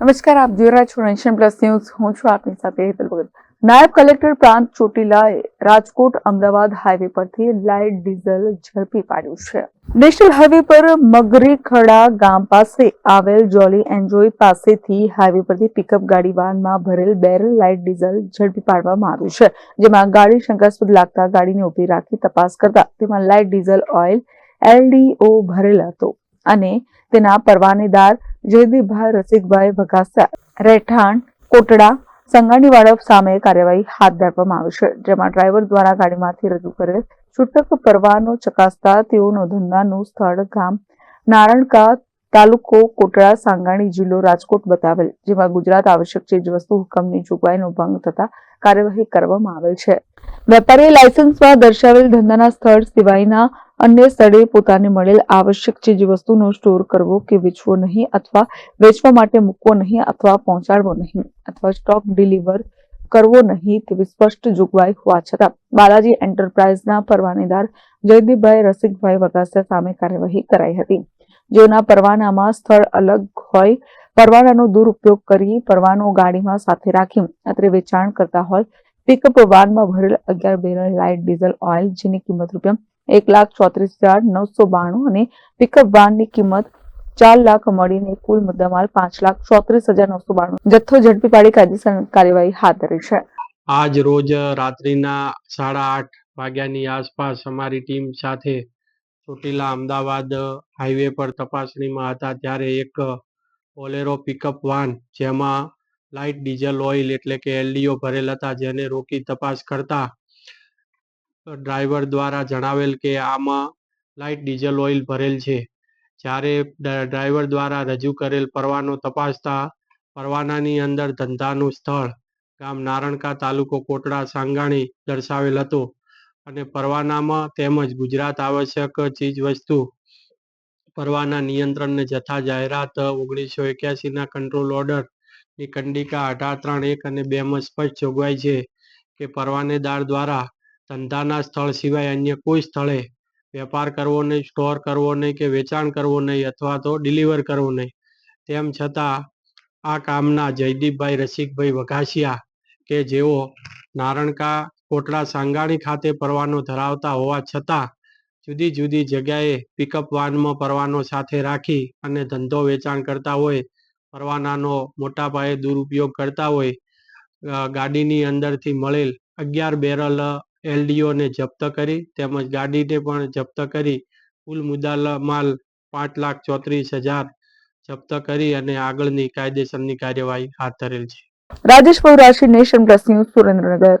નમસ્કાર, આપ જોઈ રહ્યા છો નેશન પ્લસ ન્યૂઝ હું છું આપની સાથે હેતલ ભગત. નાયબ કલેક્ટર પ્રાંત ચોટીલાએ રાજકોટ અમદાવાદ હાઈવે પરથી લાઇટ ડીઝલ ઝડપી પાડ્યું છે. નેશનલ હાઈવે પર મગરી ખડા ગામ પાસે આવેલ જોલી એન્જોય પાસેથી હાઈવે પરથી પિકઅપ ગાડી વાનમાં ભરેલ બેરલ લાઇટ ડીઝલ ઝડપી પાડવામાં આવ્યું છે. જેમાં ગાડી શંકાસ્પદ લાગતા ગાડીને ઊભી રાખી તપાસ કરતા તેમાં લાઇટ ડીઝલ ઓઇલ એલડીઓ ભરેલ હતો અને તેના પરવાનેદાર જયદીપભાઈ રસિકભાઈ ભગાસા રહેઠાણ, કોટડા સંગાણી વાળપ સામે કાર્યવાહી હાથ ધરવામાં આવી છે, જેમાં ડ્રાઈવર દ્વારા ગાડીમાંથી રજૂ કરેલ છૂટક પરવાનો ચકાસતા તેઓનો ધંધાનું સ્થળ ગામ નારણકા તાલુકો કોટડા સાંગાણી જિલ્લો રાજકોટ બતાવેલ, જેમાં ગુજરાત આવશ્યક ચીજવસ્તુ હુકમની જોગવાઈનો ભંગ થતા કાર્યવાહી કરવામાં આવેલ છે. વેપારીએ લાયસન્સમાં દર્શાવેલ ધંધાના સ્થળ સિવાયના અન્ય સ્થળે પોતાને મળેલ આવશ્યક ચીજવસ્તુનો સ્ટોર કરવો કે વેચવો નહીં અથવા વેચવા માટે મૂકવો નહીં અથવા પહોંચાડવો નહીં અથવા સ્ટોક ડિલિવર કરવો નહીં તેવી સ્પષ્ટ જોગવાઈ હોવા છતાં બાલાજી એન્ટરપ્રાઇઝના પરવાનેદાર જયદીપભાઈ રસિકભાઈ વગાસિયા સામે કાર્યવાહી કરાઈ હતી. જેઓના પરવાનામાં સ્થળ અલગ હોય પરવાનાનો દુરુપયોગ કરી પરવાનો ગાડીમાં સાથે રાખી અત્રે વેચાણ કરતા હોય. પિકઅપ વાનમાં ભરેલ અગિયાર બેરલ લાઇટ ડીઝલ ઓઇલ જેની કિંમત રૂપિયા એક લાખ ચોત્રીસ હજાર નવસો બાણું અને પિકઅપ વાનની કિંમત ચાર લાખ મળીને કુલ મુદ્દામાલ પાંચ લાખ ચોત્રીસ હજાર નવસો બાણું. જથ્થો ઝડપી પાડી કાયદેસર કાર્યવાહી હાથ ધરી છે. આજ રોજ રાત્રિના સાડા આઠ વાગ્યાની આસપાસ અમારી ટીમ સાથે ચોટીલા અમદાવાદ હાઈવે પર તપાસણીમાં હતા. ત્યારે એક બોલેરો પિકઅપ વાન જેમાં લાઇટ ડીઝલ ઓઇલ એટલે કે એલડીઓ ભરેલ હતા, જેને રોકી તપાસ કરતા ડ્રાઈવર દ્વારા જણાવેલ કે આમાં લાઇટ ડીઝલ ઓઇલ ભરેલ છે. જ્યારે ડ્રાઈવર દ્વારા રજૂ કરેલ પરવાનો તપાસતા પરવાનાની અંદર ધંધાનું સ્થળ, ગામ નારણકા તાલુકો કોટડા સાંગાણી દર્શાવેલ હતો અને પરવાનામાં તેમજ ગુજરાત આવશ્યક ચીજ વસ્તુ પરવાના નિયંત્રણને જથ્થા જાહેરાત ઓગણીસો એક્યાસીના કંટ્રોલ ઓર્ડરની કંડિકા અઢાર ત્રણ એક અને બે માં સ્પષ્ટ જોગવાઈ છે કે પરવાનેદાર દ્વારા ધંધાના સ્થળ સિવાય અન્ય કોઈ સ્થળે વેપાર કરવો નહીં સ્ટોર કરવો નહીં કે વેચાણ કરવું નહીં અથવા તો ડિલિવર કરવું નહીં. તેમ છતાં આ કામના જયદીપભાઈ, રસિકભાઈ વઘાસિયા કે જેઓ નારણકા કોટડા સાંગાણી ખાતે પરવાનો ધરાવતા હોવા છતાં જુદી જુદી જગ્યાએ પિકઅપ વાનમાં પરવાનો સાથે રાખી અને ધંધો વેચાણ કરતા હોય, પરવાનાનો મોટા પાયે દુરુપયોગ કરતા હોય ગાડીની અંદરથી મળેલ અગિયાર બેરલ એલડીઓને જપ્ત કરી તેમજ ગાડીને પણ જપ્ત કરી કુલ મુદ્દાલ માલ પાંચ લાખ ચોત્રીસ હજાર જપ્ત કરી અને આગળની કાયદેસરની કાર્યવાહી હાથ ધરેલ છે. Rajesh Paurashi nation plus news Surendranagar.